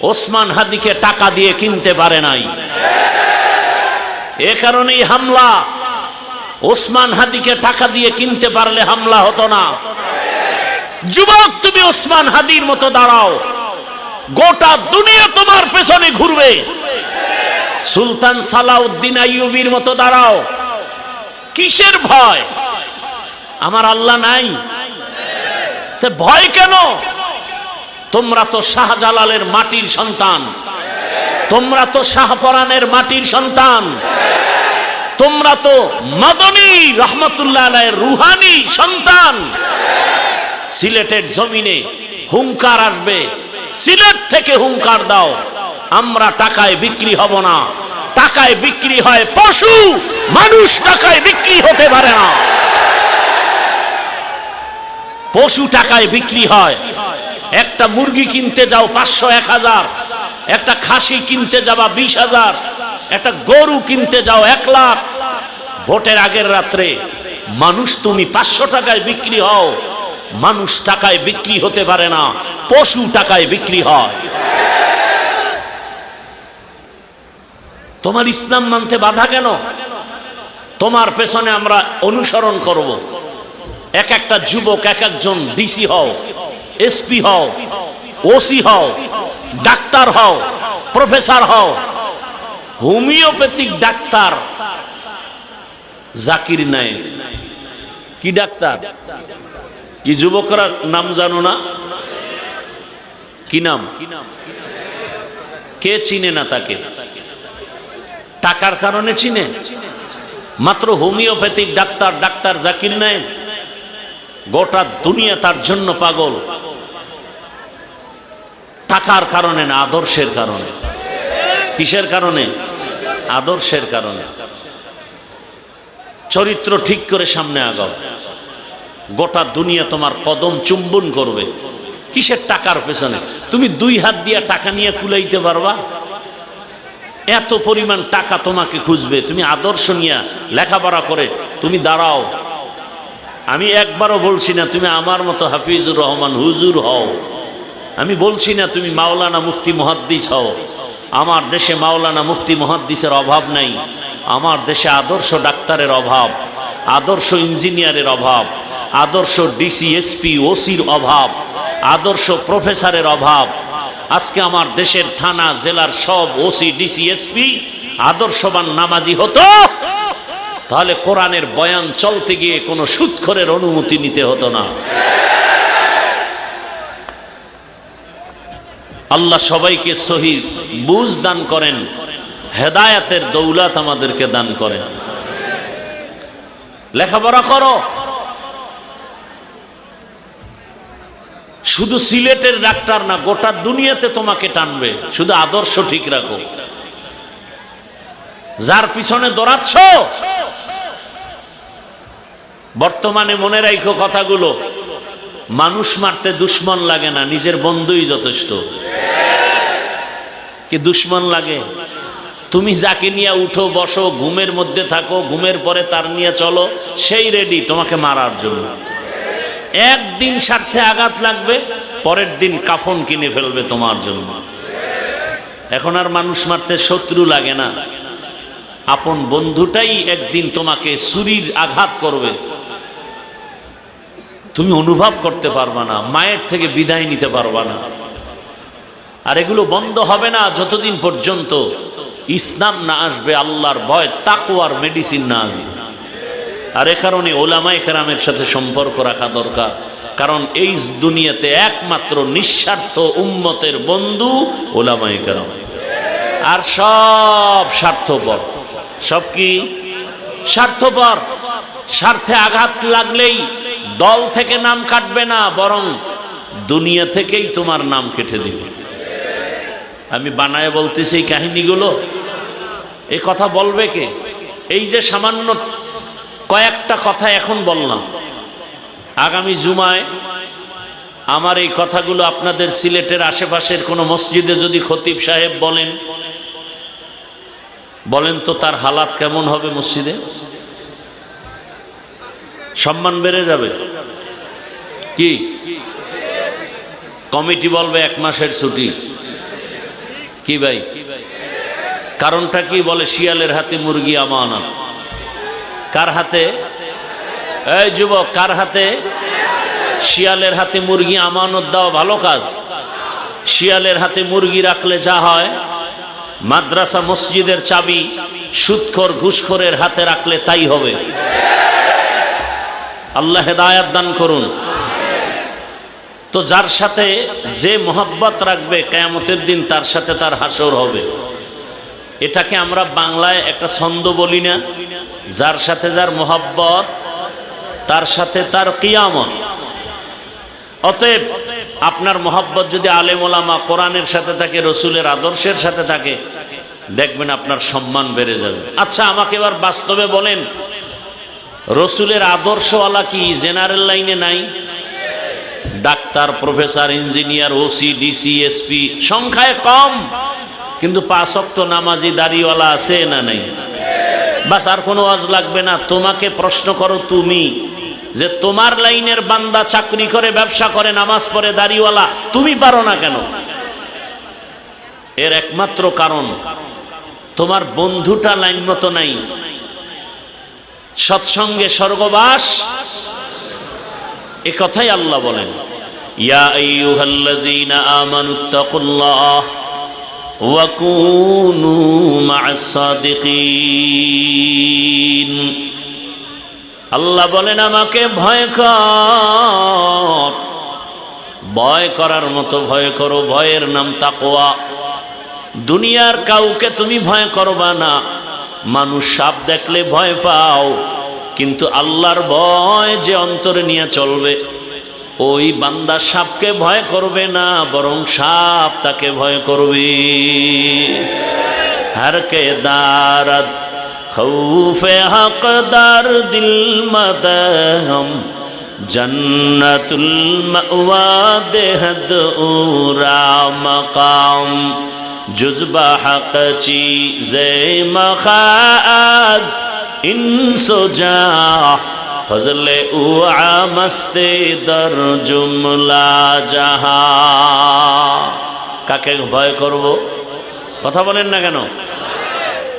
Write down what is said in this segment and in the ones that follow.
ওসমান হাদিকে টাকা দিয়ে কিনতে পারে নাই। এ কারণেই হামলা। ওসমান হাদিকে টাকা দিয়ে কিনতে পারলে হামলা হতো না। যুবক, তুমি ওসমান হাদির মতো দাঁড়াও। গোটা দুনিয়া তোমার পেছনে ঘুরবে। সুলতান সালাউদ্দিন আইয়ুবির মতো দাঁড়াও। কিসের ভয়? আমার আল্লাহ নাই। ভয় কেন? তোমরা তো শাহজালালের মাটির সন্তান। তোমরা তো শাহপরানের মাটির সন্তান। তোমরা তো মদনী রহমতুল্লাহ আলাইয়ের রুহানি সন্তান। সিলেটের জমিনে হুঙ্কার আসবে। সিলেট থেকে হুঙ্কার দাও। আমরা টাকায় বিক্রি হব না। টাকায় বিক্রি হয় পশু। মানুষ টাকায় বিক্রি হতে পারে না। পশু টাকায় বিক্রি হয়। একটা মুরগি কিনতে যাও পাঁচশো, এক হাজার। একটা খাসি কিনতে যাবা বিশ হাজার। একটা গরু কিনতে যাও এক লাখ। ভোটের আগের রাত্রে মানুষ তুমি পাঁচশো টাকায় বিক্রি হও। মানুষ টাকায় বিক্রি হতে পারে না, পশু টাকায় বিক্রি হয়। তোমার ইসলাম মানতে বাধা কেন? তোমার পেছনে আমরা অনুসরণ করব। এক একটা যুবক, এক একজন ডিসি হও। এসপি হও, ওসি হও, ডাক্তার হও, প্রফেসর হও, হোমিওপ্যাথিক ডাক্তার জাকির নায়েক। কি ডাক্তার? কি যুবকরা নাম জানো না? কি নাম? কে চিনে না তাকে? টাকার কারণে চিনে? মাত্র homeopathic doctor doctor Zakir Naik. গোটা দুনিয়া তার জন্য পাগল। টাকার কারণে না, আদর্শের কারণে। কিসের কারণে? আদর্শের কারণে। চরিত্র ঠিক করে সামনে আগাও। গোটা দুনিয়া তোমার কদম চুম্বন করবে। কিসের টাকার পেছনে? তুমি দুই হাত দিয়ে টাকা নিয়ে কুলাইতে পারবা? এত পরিমাণ টাকা তোমাকে খুঁজবে। তুমি আদর্শ নিয়ে লেখাপড়া করে তুমি দাঁড়াও। আমি একবারও বলছি না, তুমি আমার মতো হাফিজুর রহমান হুজুর হও। আমি বলছি না তুমি মাওলানা মুফতি মহাদ্দিস হও। আমার দেশে মাওলানা মুফতি মহাদ্দিসের অভাব নাই। আমার দেশে আদর্শ ডাক্তারের অভাব, আদর্শ ইঞ্জিনিয়ারের অভাব, আদর্শ ডিসি, এসপি, ওসির অভাব, আদর্শ প্রফেসরের অভাব। আজকে আমার দেশের থানা, জেলার সব ওসি, ডিসি, এসপি আদর্শবান নামাজি হতো। তাহলে কোরআনের বয়ান চলতে গিয়ে কোনো সুৎখরের অনুমতি নিতে হতো না। আল্লাহ সবাইকে সহি বুঝ দান করেন, হেদায়াতের দৌলত আমাদেরকে দান করেন। লেখাপড়া করো। শুধু সিলেটের ডাক্তার না, গোটা দুনিয়াতে তোমাকে টানবে। শুধু আদর্শ ঠিক রাখো। যার পিছনে দৌড়াচ্ছ, বর্তমানে মনে রাখো কথাগুলো। মানুষ মারতে দুশ্মন লাগে না, নিজের বন্ধুই যথেষ্ট। কি দুশ্মন লাগে? তুমি যাকে নিয়ে উঠো, বসো, ঘুমের মধ্যে থাকো, ঘুমের পরে তার নিয়ে চলো, সেই রেডি তোমাকে মারার জন্য। একদিন স্বার্থে আঘাত লাগবে, পরের দিন কাফন কিনে ফেলবে তোমার জন্য। এখন আর মানুষ মারতে শত্রু লাগে না। আপন বন্ধুটাই একদিন তোমাকে সুরির আঘাত করবে। তুমি অনুভব করতে পারবা না, মায়ের থেকে বিদায় নিতে পারবা না। আর এগুলো বন্ধ হবে না যতদিন পর্যন্ত ইসলাম না আসবে, আল্লাহর ভয় তাকুয়ার মেডিসিন না আসবে। আর এ কারণে ওলামাই কেরামের সাথে সম্পর্ক রাখা দরকার, কারণ এই দুনিয়াতে একমাত্র নিঃস্বার্থ উম্মতের বন্ধু ওলামাই কেরাম। আর সব স্বার্থপর। সব কি? স্বার্থপর। স্বার্থে আঘাত লাগলেই দল থেকে নাম কাটবে না, বরং দুনিয়া থেকেই তোমার নাম কেটে দিবে। আমি বানায় বলতেছি এই কাহিনীগুলো। এই কথা বলবে কে? এই যে সামান্য কয়েকটা কথা এখন বললাম। আগামী জুমায় আমার এই কথাগুলো আপনাদের সিলেটের আশেপাশের কোনো মসজিদে যদি খতিব সাহেব বলেন বলেন তো তার হালাত কেমন হবে মসজিদে? সম্মান বেড়ে যাবে। কি? কমিটি বলবে এক মাসের ছুটি। কি ভাই? কারণটা কি বলে? শিয়ালের হাতে মুরগি আমানত। কার হাতে? এই যুবক, কার হাতে? শিয়ালের হাতে মুরগি আমানত দেওয়া ভালো কাজ। শিয়ালের হাতে মুরগি রাখলে যা হয়। মাদ্রাসা মসজিদের চাবি সুৎখর ঘুষখোরের হাতে রাখলে তাই হবে। আল্লাহ হেদায়াত দান করুন। তো যার সাথে যে মোহাব্বত রাখবে, কেয়ামতের দিন তার সাথে তার হাসর হবে। এটাকে আমরা বাংলায় একটা ছন্দ বলি না। যার সাথে যার মোহাব্বত, তার সাথে তার কিয়ামত। অতএব আপনার মোহাব্বত যদি আলেম ওলামা কোরআনের সাথে থাকে, রসুলের আদর্শের সাথে থাকে, দেখবেন আপনার সম্মান বেড়ে যাবে। আচ্ছা আমাকে এবার বাস্তবে বলেন রসুলের আদর্শওয়ালা কি? জেনারেল লাইনে নাই? Doctor, professor, engineer OC DC SP সংখ্যায় কম। কিন্তু পাঁচক্ত নামাজি দাড়িওয়ালা আছে না নাই? বাস আর কোনো ওয়াজ লাগবে না। তোমাকে প্রশ্ন করো তুমি যে তোমার লাইনের বান্দা চাকরি করে, ব্যবসা করে, নামাজ পড়ে, দাড়িওয়ালা, তুমি পারো না কেন? এর একমাত্র কারণ, তোমার বন্ধুটা লাইন মতো নাই। সৎসঙ্গে স্বর্গবাস। এ কথাই আল্লাহ বলেন। আল্লাহ বলেন, আমাকে ভয় কর। ভয় করার মতো ভয় করো, ভয়ের নাম তাকওয়া। দুনিয়ার কাউকে তুমি ভয় করবা না। মানুষ সাপ দেখলে ভয় পাও, কিন্তু আল্লাহর ভয় যে অন্তরে নিয়ে চলবে, ওই বান্দা সাপকে ভয় করবে না, বরং সাপ তাকে ভয় করবে। হারকে দারাত খৌফে হকদার দিল মদহম, জন্নতুল মাওয়া দেহদ উরা জুজবা হক চীজে মখাজ ইনসো যা ফজলে উআ মস্তে দর জুমলা জাহা কাকে ভয় করব কথা বলেন না কেন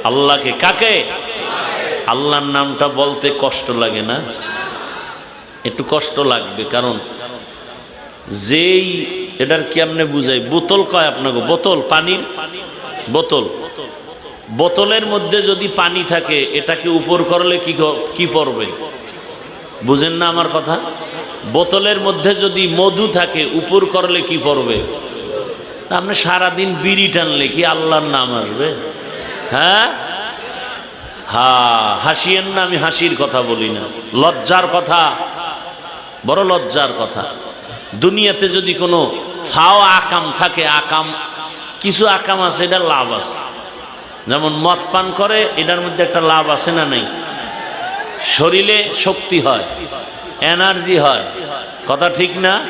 আল্লাহকে কাকে আল্লাহর নামটা বলতে কষ্ট লাগে না একটু কষ্ট লাগবে কারণ যেই এটার কি আপনি বুঝাই? বোতল কয় আপনাকে? বোতল, পানির? বোতল। বোতলের মধ্যে যদি পানি থাকে, এটাকে উপর করলে কি কি পড়বে? বুঝেন না আমার কথা? বোতলের মধ্যে যদি মধু থাকে, উপর করলে কি পড়বে? আপনি সারাদিন বিড়ি টানলে কি আল্লাহর নাম আসবে? হ্যাঁ? হা, হাসিয়েন না, আমি হাসির কথা বলি না। লজ্জার কথা। বড় লজ্জার কথা। দুনিয়াতে যদি কোনো ফাও আকাম থাকে, আকাম, কিছু আকাম আছে এটা লাভ আছে। যেমন মদ পান করে, এটার মধ্যে একটা লাভ আছে না নেই? শরীরে শক্তি হয়, এনার্জি হয়। কথা ঠিক না?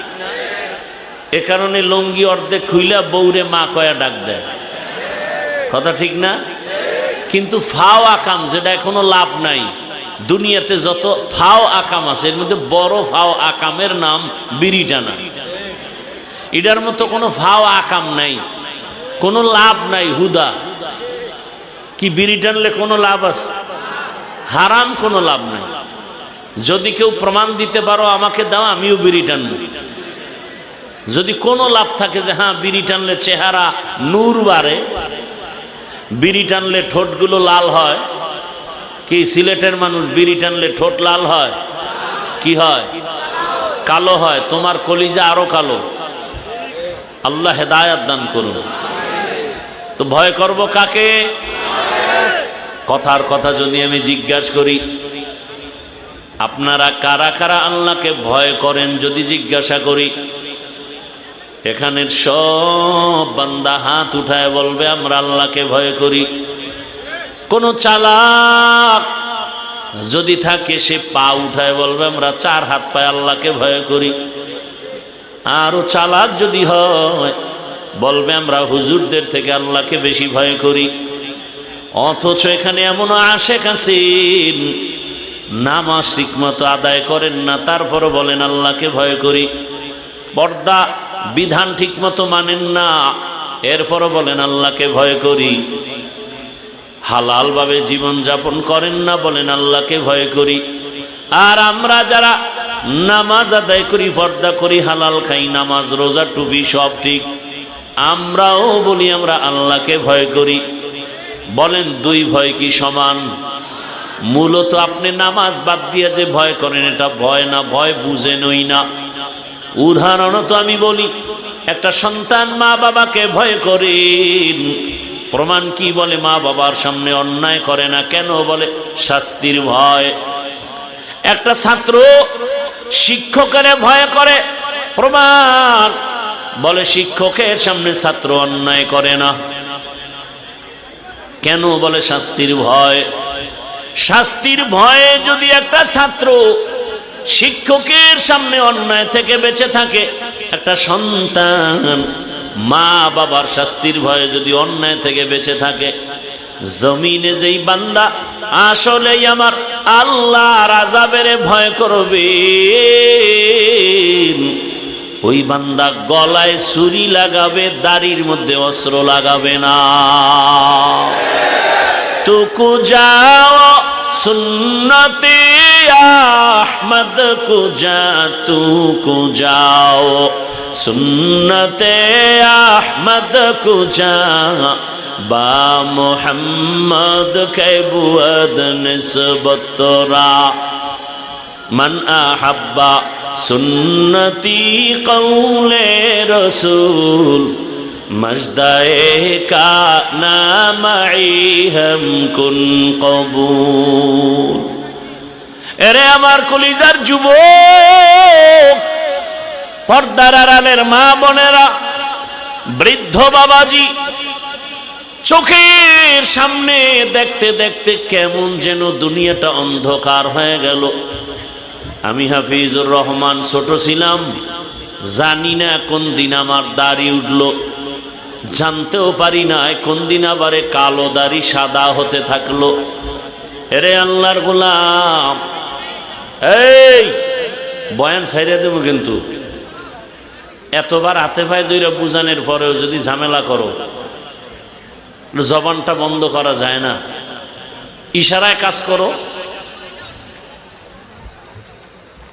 এ কারণে লঙ্গি অর্ধেক খুইলা বৌরে মা কয়া ডাক দেয়। কথা ঠিক না? কিন্তু ফাও আকাম, যেটা এখনও লাভ নাই। দুনিয়াতে যত ফাও আকাম আছে, এর মধ্যে বড় ফাও আকামের নাম বিড়ি টানা এটার মতো কোনো ফাও আকাম নাই, কোনো লাভ নাই, হুদা। কি বিড়ি টানলে কোনো লাভ আছে? হারাম কোনো লাভ নাই। যদি কেউ প্রমাণ দিতে পারো, আমাকে দাও, আমিও বিড়ি টানবো। যদি কোনো লাভ থাকে যে হ্যাঁ বিড়ি টানলে চেহারা নূর বাড়ে, বিড়ি টানলে ঠোঁটগুলো লাল হয় কি সিলেটের মানুষ বিড়ি টানলে ঠোঁট লাল হয়? কি হয়? কালো হয়। তোমার কলিজা আরও কালো। আল্লাহ হেদায়াত দান করুন। তো ভয় করব কাকে? কথার কথা যদি আমি জিজ্ঞাসা করি, আপনারা কারা কারা আল্লাহকে ভয় করেন যদি জিজ্ঞাসা করি? এখানের সব বান্দা হাত উঠায় বলবে, আমরা আল্লাহকে ভয় করি। কোন চালাক যদি থাকে, সে পা উঠায় বলবে, আমরা চার হাত পায় আল্লাহকে ভয় করি। আরও চালাক যদি হয়, বলবে, আমরা হুজুরদের থেকে আল্লাহকে বেশি ভয় করি। অথচ এখানে এমন আশেক আছেন, নামাজ ঠিক মতো আদায় করেন না, তারপরও বলেন, আল্লাহকে ভয় করি। পর্দা বিধান ঠিক মতো মানেন না, এরপরও বলেন, আল্লাহকে ভয় করি। হালালভাবে জীবন যাপন করেন না, বলেন আল্লাহকে ভয় করি। আর আমরা যারা নামাজ আদায় করি, পর্দা করি, হালাল খাই, নামাজ, রোজা, টুপি, সব ঠিক, আমরাও বলি আমরা আল্লাহকে ভয় করি। বলেন, দুই ভয় কি সমান? মূলত আপনি নামাজ বাদ দিয়ে যে ভয় করেন, এটা ভয় না, ভয় বুঝেনই না। উদাহরণত আমি বলি, একটা সন্তান মা বাবাকে ভয় করেন প্রমাণ কি বলে মা বাবার সামনে অন্যায় করে না? কেন বলে? শাস্তির ভয়। একটা ছাত্র শিক্ষকের ভয় করে। প্রমাণ। বলে শিক্ষকের সামনে ছাত্র অন্যায় করে না। কেন বলে? শাস্তির ভয়। শাস্তির ভয়ে যদি একটা ছাত্র শিক্ষকের সামনে অন্যায় থেকে বেঁচে থাকে, একটা সন্তান মা বাবার শাস্তির ভয়ে যদি অন্যায় থেকে বেঁচে থাকে জমিনে যেই বান্দা আসলেই আমার আল্লাহ রাজাবের ভয় করবে। ওই বান্দা গলায় ছুরি লাগাবে দাড়ির মধ্যে অস্ত্র লাগাবে না। তুকু যাও সুন্নতে আহমদ কু যা তু কু যাও। সুন্নতে আহমদ কু যা, বা মোহাম্মদ খেবুয়াদ নিসবতরা মান আহাব্বা সুন্নতি কৌলে রসুল, মজদায়ে কা নামাই হম কুন কবুল। এরে আমার কলিজার যুব পর্দার আড়ালের মা বোনেরা, বৃদ্ধ বাবাজি, চোখের সামনে দেখতে দেখতে কেমন যেন দুনিয়াটা অন্ধকার হয়ে গেল। আমি হাফিজুর রহমান ছোট ছিলাম, জানি না কোন দিন আমার দাড়ি উঠল। জানতেও পারি না কোন দিন আবারে কালো দাড়ি সাদা হতে থাকল। এরে আল্লাহর গোলাম এই, বয়ান সাইরে দেবো কিন্তু। এতবার হাতে পায়ে দইরা বুঝানোর পরেও যদি ঝামেলা করো জবানটা বন্ধ করা যায় না। ইশারায় কাজ করো।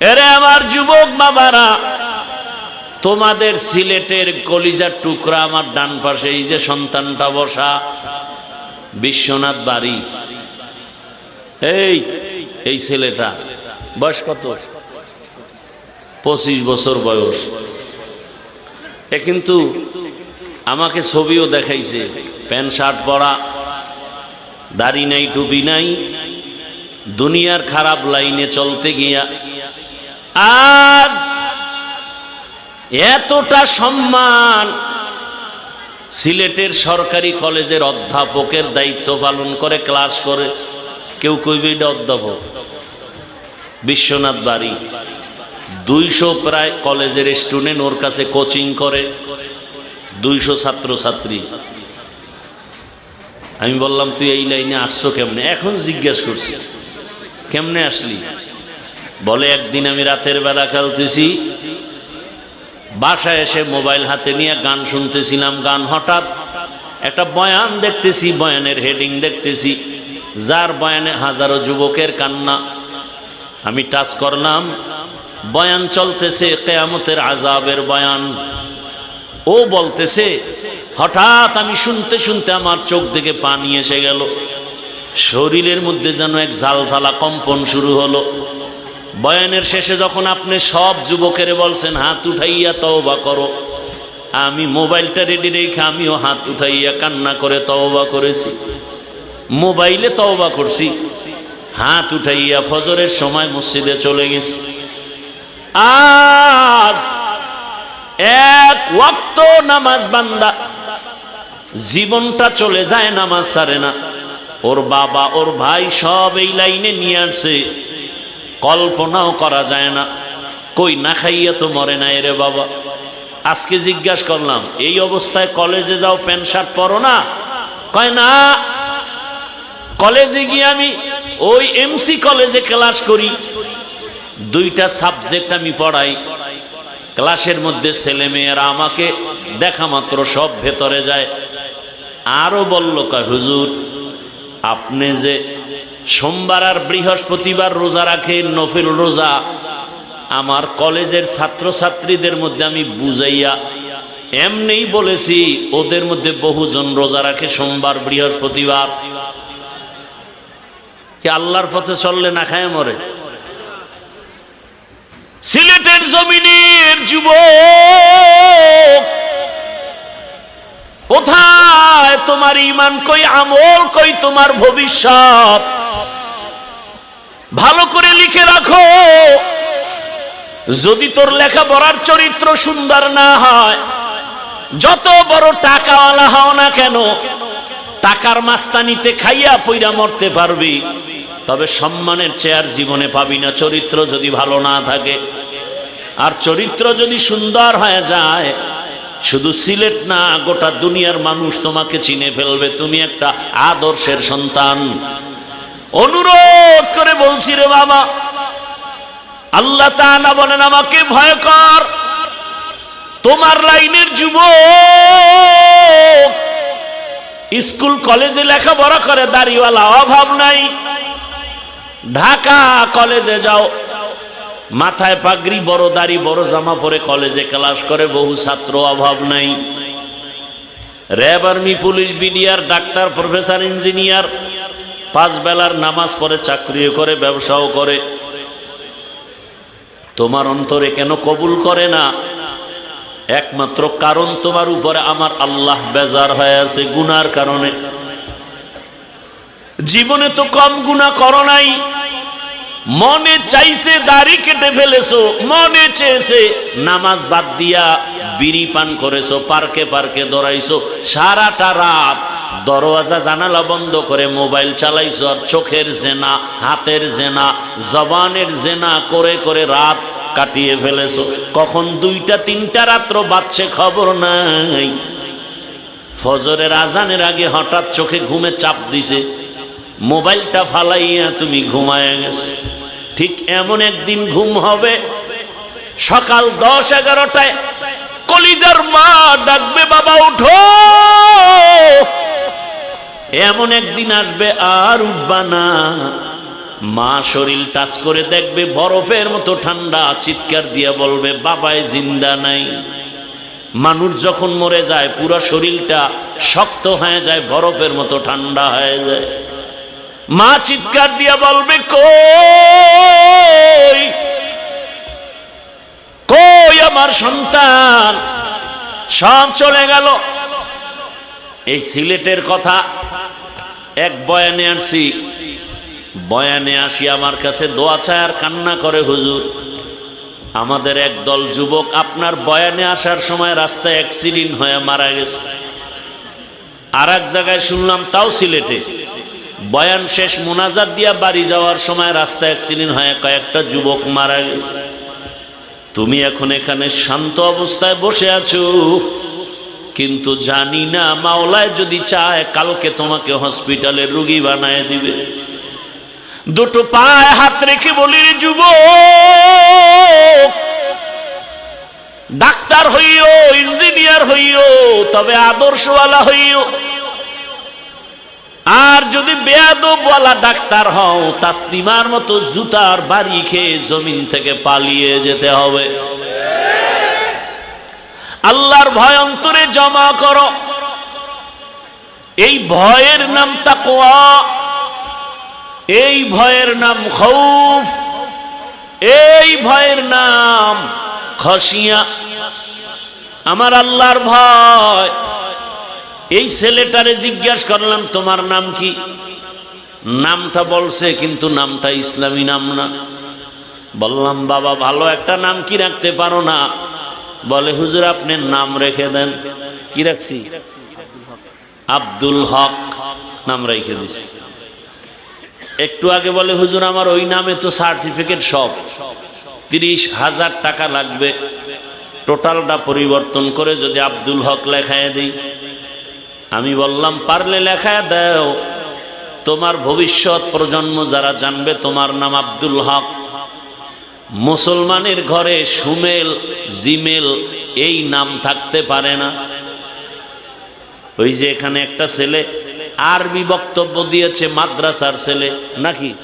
এরে আমার যুবক বাবারা, তোমাদের সিলেটের কলিজার টুকরা আমার ডান পাশে, এই যে সন্তানটা বসা, বিশ্বনাথ বাড়ি। এই এই ছেলেটা। বয়স কত? পঁচিশ বছর বয়স। এ কিন্তু আমাকে ছবিও দেখাইছে। প্যান্ট, শার্ট পরা, দাড়ি নাই, টুপি নাই, দুনিয়ার খারাপ লাইনে চলতে গিয়া আজ এতটা সম্মান সিলেটের সরকারি কলেজের অধ্যাপকের দায়িত্ব পালন করে, ক্লাস করে। কেউ কইবে এটা অধ্যাপক। বিশ্বনাথ বাড়ি। দুইশো প্রায় কলেজের স্টুডেন্ট ওর কাছে কোচিং করে, দুইশো ছাত্র ছাত্রী আমি বললাম, তুই এই লাইনে আসছো কেমনে? এখন জিজ্ঞেস করছি, কেমনে আসলি? বলে, একদিন আমি রাতের বেলা খেলতেছি, বাসায় এসে মোবাইল হাতে নিয়ে গান শুনতেছিলাম। গান হঠাৎ একটা বয়ান দেখতেছি, বয়ানের হেডিং দেখতেছি। যার বয়ানে হাজারো যুবকের কান্না আমি টাচ করলাম। বয়ান চলতেছে, কেয়ামতের আজাবের বয়ান। ও বলতেছে, হঠাৎ আমি শুনতে শুনতে আমার চোখ থেকে পানি এসে গেল। শরীরের মধ্যে যেন এক ঝালঝালা কম্পন শুরু হলো। বয়ানের শেষে যখন আপনি সব যুবকের বলছেন, হাত উঠাইয়া তওবা করো। আমি মোবাইলটা রেডি রেখে আমিও হাত উঠাইয়া কান্না করে তওবা করেছি। মোবাইলে তওবা করছি। হাত উঠাইয়া ফজরের সময় মসজিদে চলে গেছি। আজ এক ওয়াক্ত নামাজ বান্দা, জীবনটা চলে যায় নামাজ সারে না। ওর বাবা, ওর ভাই সব এই লাইনে নিয়ে আসছে কল্পনাও করা যায় না। কই না খাইয়া তো মরে না এরে বাবা। আজকে জিজ্ঞাসা করলাম, এই অবস্থায় কলেজে যাও, প্যান্ট শার্ট পরো না? কয় না, কলেজে গিয়ে আমি ওই এমসি কলেজে ক্লাস করি। দুইটা সাবজেক্ট আমি পড়াই। ক্লাসের মধ্যে ছেলে মেয়েরা আমাকে দেখা মাত্র সব ভেতরে যায়। আরও বলল, কয়, হুজুর, আপনি যে সোমবার আর বৃহস্পতিবার রোজা রাখেন, নফিল রোজা, আমার কলেজের ছাত্রছাত্রীদের মধ্যে আমি বুঝাইয়া এমনিই বলেছি, ওদের মধ্যে বহুজন রোজা রাখে সোমবার, বৃহস্পতিবার। কি আল্লাহর পথে চললে না খায় মরে? সিলেটের জমিনের যুবক, কোথায় তোমার ইমান, কই আমল, কই তোমার ভবিষ্যৎ? ভালো করে লিখে রাখো। যদি তোর লেখাপড়ার চরিত্র সুন্দর না হয়, যত বড় টাকাওয়ালা হও না কেন, টাকার মাস্তানিতে খাইয়া পইরা মরতে পারবি। তবে সম্মানের চেয়ার জীবনে পাবি না। চরিত্র যদি ভালো না থাকে, আর চরিত্র যদি সুন্দর হয়ে যায়, শুধু সিলেট না, গোটা দুনিয়ার মানুষ তোমাকে চিনে ফেলবে। তুমি একটা আদর্শের সন্তান। অনুরোধ করে বলছি রে বাবা, আল্লাহ তাআলা বলেন, আমাকে ভয় কর। তোমার লাইনের যুবক স্কুল কলেজে লেখাপড়া করে, দাড়িওয়ালা অভাব নাই। ঢাকা কলেজে যাও। মাথায় পাগড়ি, বড় দাড়ি, বড় জামা পরে কলেজে ক্লাস করে, বহু ছাত্র অভাব নাই। RAB army, police, BDR, doctor, professor, engineer, পাঁচ বেলার নামাজ পড়ে চাকরিও করে, ব্যবসাও করে। তোমার অন্তরে কেন কবুল করে না? একমাত্র কারণ তোমার উপরে আমার আল্লাহ বেজার হয়ে আছে, গুনার কারণে। জীবনে তো কম গুণা করো নাই। মনে চাইছে দাড়ি কেটে ফেলেছো, মনে চেয়েছে নামাজ বাদ দিয়া বিড়ি পান করেছ, পার্কে পার্কে দৌড়াইছো, সারাটা রাত দরওয়াজা জানালা বন্ধ করে মোবাইল চালাইছো আর চোখের জেনা, হাতের জেনা, জবানের জেনা করে করে রাত কাটিয়ে ফেলেছো। কখন দুইটা, তিনটা রাত্র বাচ্চে খবর নাই। ফজরের আজানের আগে হঠাৎ চোখে ঘুমে চাপ দিছে। মোবাইলটা ফালাইয়া তুমি ঘুমায় গেছো। ঠিক এমন একদিন ঘুম হবে, সকাল দশ এগারোটায় কলিজার মা ডাকবে, বাবা, উঠো! এমন একদিন আসবে, আর উঠবা না। মা শরীর টাচ করে দেখবে, বরফের মতো ঠান্ডা, চিৎকার দিয়ে বলবে বাবায় জিন্দা নাই। মানুষ যখন মরে যায়, পুরো শরীরটা শক্ত হয়ে যায়, বরফের মতো ঠান্ডা হয়ে যায়। মা চিৎকার দিয়ে বলবে, কই? কই আমার সন্তান? সব চলে গেল। এই সিলেটের কথা এক বয়ানে আসছি বয়ানে আসি, আমার কাছে দোয়া আর কান্না করে হুজুর। আমাদের এক দল যুবক আপনার বয়ানে আসার সময় রাস্তায় অ্যাক্সিডেন্ট হয়ে মারা গেছে। আর এক জায়গায় শুনলাম তাও সিলেটে। বয়ান শেষ, মোনাজাত দিয়া বাড়ি যাওয়ার সময় রাস্তা অ্যাক্সিডেন্ট হয়ে কয়েকটা যুবক মারা গেছে। তুমি এখন এখানে শান্ত অবস্থায় বসে আছো। কিন্তু জানি না, মাওলায় যদি চায়, কালকে তোমাকে হসপিটালে রুগী বানায় দিবে। দুটো পায়ে হাত রেখে বলি রে যুবক, ডাক্তার হইও, ইঞ্জিনিয়ার হইও, তবে আদর্শওয়ালা হইও। আর যদি বেয়াদবওয়ালা ডাক্তার হও, তাসলিমার মতো জুতার বাড়ি খেয়ে জমিন থেকে পালিয়ে যেতে হবে। আল্লাহর ভয় অন্তরে জমা করো। এই ভয়ের নাম তাকওয়া, এই ভয়ের নাম খৌফ, এই ভয়ের নাম খসিয়া। আমার আল্লাহর ভয়। এই ছেলেটারে জিজ্ঞাসা করলাম, তোমার নাম কি? নামটা বলছে, কিন্তু নামটা ইসলামী নাম না। বললাম, বাবা, ভালো একটা নাম কি রাখতে পারো না? বলে, হুজুর, আপনি নাম রেখে দেন। কি রাখছি? আব্দুল হক। নাম রেখে দিছি। একটু আগে বলে, হুজুর, আমার ওই নামে তো সার্টিফিকেট সব। তিরিশ হাজার টাকা লাগবে। টোটালটা পরিবর্তন করে যদি আব্দুল হক লেখায় দিই। আমি বললাম, পারলে লেখা দাও। তোমার ভবিষ্যৎ প্রজন্ম যারা জানবে, তোমার নাম আব্দুল হক। মুসলমানের ঘরে সুমেল, জিমেল, এই নাম থাকতে পারে না। ওই যে এখানে একটা ছেলে আরবি বক্তব্য দিয়েছে, মাদ্রাসার ছেলে। নাকি?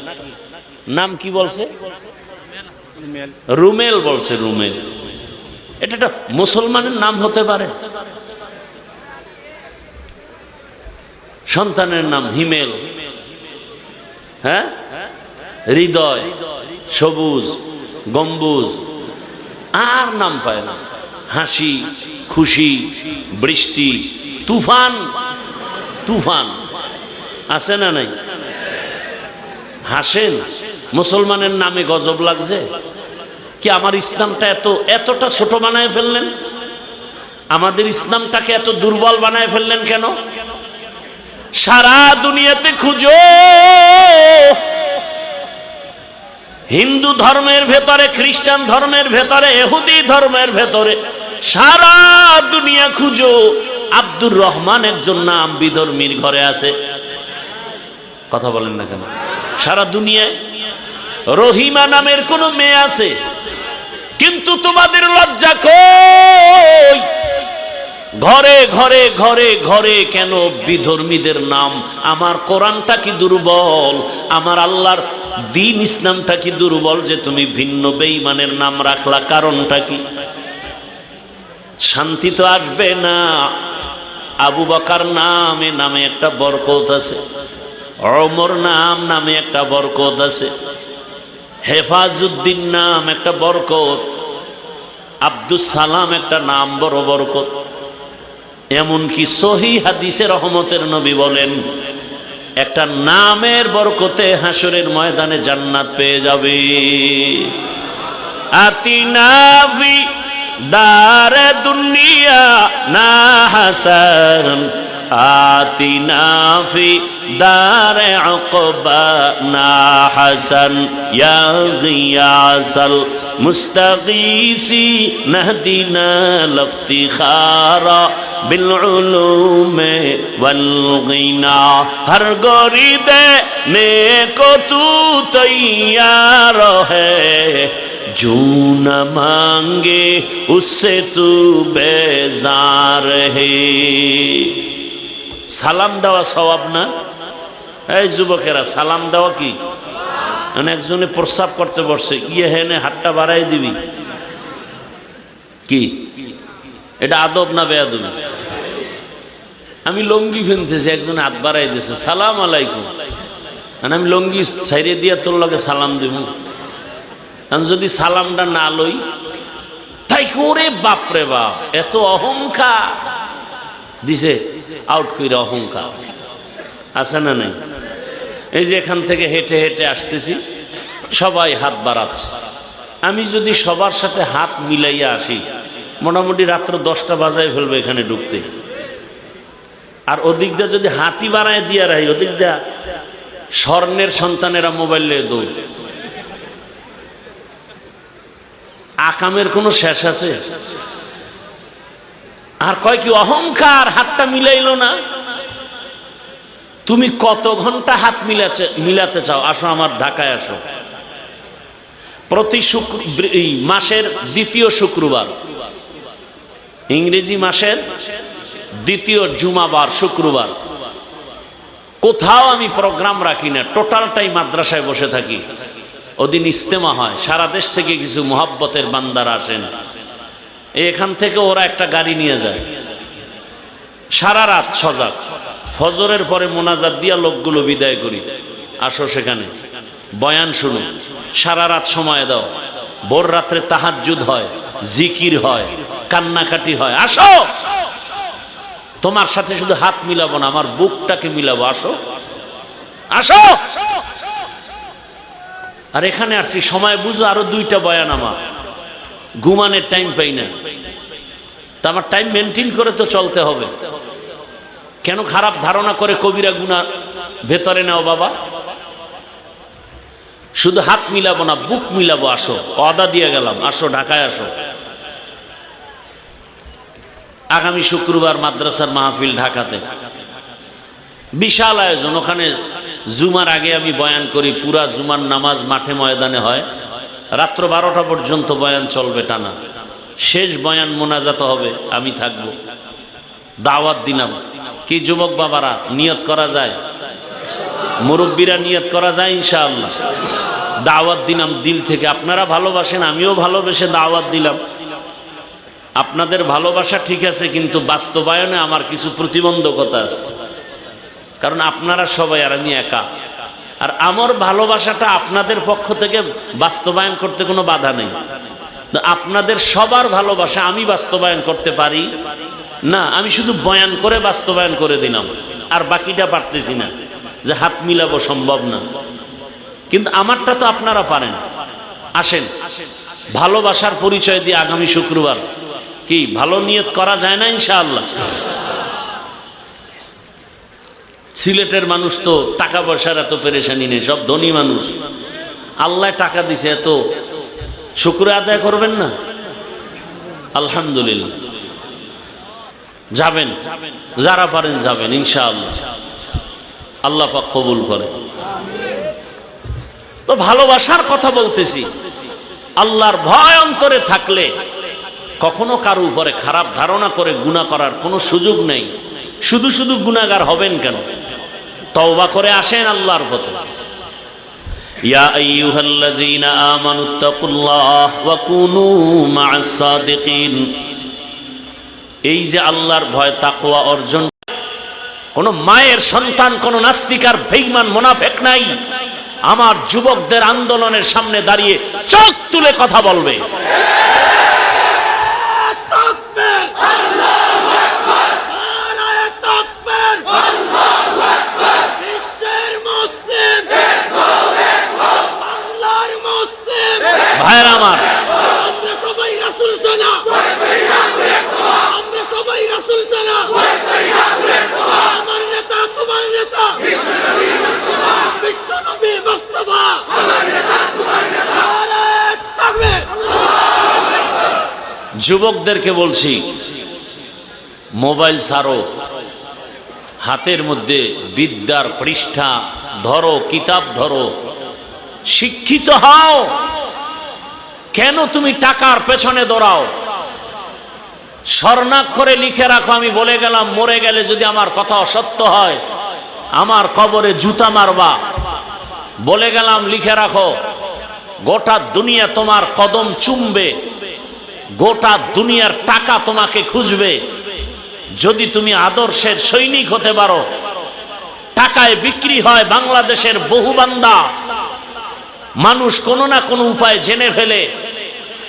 নাম কি বলছে? রুমেল বলছে, রুমেল। এটা মুসলমানের নাম হতে পারে। সন্তানের নাম হিমেল। হ্যাঁ? হৃদয়, সবুজ, গম্বুজ, আর নাম পায় না। হাসি, খুশি, বৃষ্টি, তুফান তুফান। আছে না নাই? হাসেন? মুসলমানের নামে গজব লাগছে? কি আমার ইসলামটা এত, এতটা ছোট বানায় ফেললেন? আমাদের ইসলামটাকে এত দুর্বল বানায় ফেললেন কেন? সারা দুনিয়াতে খুঁজো। হিন্দু ধর্মের ভেতরে, খ্রিস্টান ধর্মের ভেতরে, এহুদি ধর্মের ভেতরে, সারা দুনিয়া খুঁজো। আব্দুর রহমান একজন নাম বিধর্মীর ঘরে আছে। কথা বলেন না কেন? সারা দুনিয়ায় রহিমা নামের কোন মেয়ে আছে। কিন্তু তোমাদের লজ্জা কই? ঘরে ঘরে ঘরে ঘরে কেন বিধর্মীদের নাম? আমার কোরআনটা কি দুর্বল? আমার আল্লাহর দিন ইসলামটা কি দুর্বল যে তুমি ভিন্ন বেঈমানের নাম রাখলা? কারণটা কি? শান্তি তো আসবে না। আবু বাকার নামে নামে একটা বরকত আছে। অমর নাম, নামে একটা বরকত আছে। হেফাজুদ্দিন নাম একটা বরকত। আব্দুল সালাম একটা নাম বড় বরকত। এমনকি সহি হাদিসে রহমতের নবী বলেন, একটা নামের বরকতে হাসরের ময়দানে জান্নাত পেয়ে যাবে। আতিনাভি দার দুনিয়া না হাসার আতিনাফি দার আকবা না হাসান, ইয়া গিয়াসাল مستغیثی نہدینا لفتی خارا بالعلوم والغنا، ہر گوری دے میں کو تو تیار ہے۔ جو نہ مانگے اس سے تو بیزار ہے۔ سلام সালাম দেওয়া اے زبا کہہ رہا سلام دوا کی؟ একজনে প্রস্রাব করতে বসছে ইয়ে হেনে হাতটা বাড়াই দিবি। কি? এটা আদব না বেয়াদবি? আমি লঙ্গি ফেনতেছি, একজনে হাত বাড়াই দিয়েছে সালাম আলাইকুম। মানে আমি লঙ্গি ছাইড়ে দিয়ে তোর লগে সালাম দিব আমি যদি সালামটা না লই, তাই করে বাপরে বাপ এত অহংকার? দিছে আউট করে অহংকার। আছে না নাই? এই যে এখান থেকে হেঁটে হেঁটে আসতেছি, সবাই হাত বাড়াচ্ছে। আমি যদি সবার সাথে হাত মিলাইয়া আসি, মোটামুটি রাত্র দশটা বাজায় ফেলব এখানে ঢুকতে। আর ওদিক দিয়ে যদি হাতি বাড়ায় দিয়ে রাখি ওদিক দিয়া স্বর্ণের সন্তানেরা মোবাইল নিয়ে দৌড়। আকামের কোনো শেষ আছে? আর কয় কি, অহংকার, হাতটা মিলাইলো না? তুমি কত ঘণ্টা হাত মিলাতে মিলাতে চাও? আসো আমার ঢাকায় আসো। প্রতি শুক্র মাসের দ্বিতীয় শুক্রবার। ইংরেজি মাসের দ্বিতীয় জুমাবার শুক্রবার। কোথাও আমি প্রোগ্রাম রাখি না, টোটালটাই মাদ্রাসায় বসে থাকি। ওদিন ইস্তেমা হয়, সারা দেশ থেকে কিছু মহাব্বতের বান্দারা আসেন। এখান থেকে ওরা একটা গাড়ি নিয়ে যায়। সারা রাত সজাগ। ফজরের পরে মোনাজাত দিয়া লোকগুলো বিদায় করি। আসো সেখানে। বয়ান শুনো। সারা রাত সময় দাও। ভোর রাত্রে তাহাজুদ হয়, জিকির হয়, কান্নাকাটি হয়। আসো! তোমার সাথে শুধু হাত মিলাবো না, আমার বুকটাকে মিলাবো। আসো। আসো! আর এখানে আসছি, সময় বুঝো, আরও দুইটা বয়ান আমার। ঘুমানের টাইম পাই না। তা আমার টাইম মেনটেন করে তো চলতে হবে। কেন খারাপ ধারণা করে কবিরা গুণা ভেতরে নাও বাবা? শুধু হাত মিলাবো না, বুক মিলাবো, আসো। অদা দিয়ে গেলাম, আসো, ঢাকায় আসো। আগামী শুক্রবার মাদ্রাসার মাহফিল ঢাকাতে। বিশাল আয়োজন, ওখানে জুমার আগে আমি বয়ান করি, পুরা জুমার নামাজ মাঠে ময়দানে হয়। রাত্র বারোটা পর্যন্ত বয়ান চলবে টানা। শেষ বয়ান মোনাজাত হবে, আমি থাকব। দাওয়াত দিলাম। কি যুবক বাবারা, নিয়ত করা যায়? মুরব্বীরা নিয়ত করা যায় ইনশাআল্লাহ। দাওয়াত দিলাম, দিল থেকে। আপনারা ভালোবাসেন, আমিও ভালোবেসে দাওয়াত দিলাম। আপনাদের ভালোবাসা ঠিক আছে, কিন্তু বাস্তবায়নে আমার কিছু প্রতিবন্ধকতা আছে। কারণ আপনারা সবাই আর আমি একা। আর আমার ভালোবাসাটা আপনাদের পক্ষ থেকে বাস্তবায়ন করতে কোনো বাধা নেই। আপনাদের সবার ভালোবাসা আমি বাস্তবায়ন করতে পারি। না, আমি শুধু বয়ান করে বাস্তবায়ন করে দিলাম, আর বাকিটা পারতেছি না, যে হাত মিলাবো সম্ভব না। কিন্তু আমারটা তো আপনারা পারেন। আসেন, ভালোবাসার পরিচয় দিয়ে আগামী শুক্রবার। কি, ভালো নিয়ত করা যায় না, ইনশাআল্লাহ? সিলেটের মানুষ তো টাকা পয়সার এত পেরেশানি নেই, সব ধনী মানুষ। আল্লাহ টাকা দিছে এত। শুক্র আদায় করবেন না? আলহামদুলিল্লাহ। যাবেন, যারা পারেন যাবেন, ইনশাআল্লাহ। আল্লাহ পাক কবুল করে। তো ভালোবাসার কথা বলতেছি, আল্লাহর ভয় অন্তরে থাকলে কখনো কারও উপরে খারাপ ধারণা করে গুণা করার কোনো সুযোগ নেই। শুধু শুধু গুণাগার হবেন কেন? তওবা করে আসেন আল্লাহর পথে। ইয়া আইয়ুহাল্লাযীনা আমানুত্তাকুল্লাহ ওয়া কুনু মা'আস সাদিকিন এই যে আল্লাহর ভয়, তাকওয়া অর্জন। কোন মায়ের সন্তান, কোন নাস্তিকার, বেঈমান, মুনাফিক নাই। আমার যুবকদের আন্দোলনের সামনে দাঁড়িয়ে চোখ তুলে কথা বলবে। তাকবীর আল্লাহু আকবার নারায়ে তাকবীর আল্লাহু আকবার বিশ্বের মুসলিম বাংলার মুসলিম ভাইয়ের আমার আমরা সবাই রাসূল জানা আমরা সবাই রাসূল জানা আমার নেতা যুবকদেরকে বলছি, মোবাইল ছাড়ো হাতের মধ্যে বিদ্যার পৃষ্ঠা ধরো, কিতাব ধরো, শিক্ষিত হও। কেন তুমি টাকার পেছনে দৌড়াও? স্বর্ণাক্ষরে লিখে রাখো, আমি বলে গেলাম, মরে গেলে যদি আমার কথা অসত্য হয় আমার কবরে জুতা মারবা। বলে গেলাম, লিখে রাখো, গোটা দুনিয়া তোমার কদম চুমবে, গোটা দুনিয়ার টাকা তোমাকে খুঁজবে। যদি তুমি আদর্শের সৈনিক হতে পারো, টাকায় বিক্রি হয় বাংলাদেশের বহু বান্দা। মানুষ কোনো না কোনো উপায় জেনে ফেলে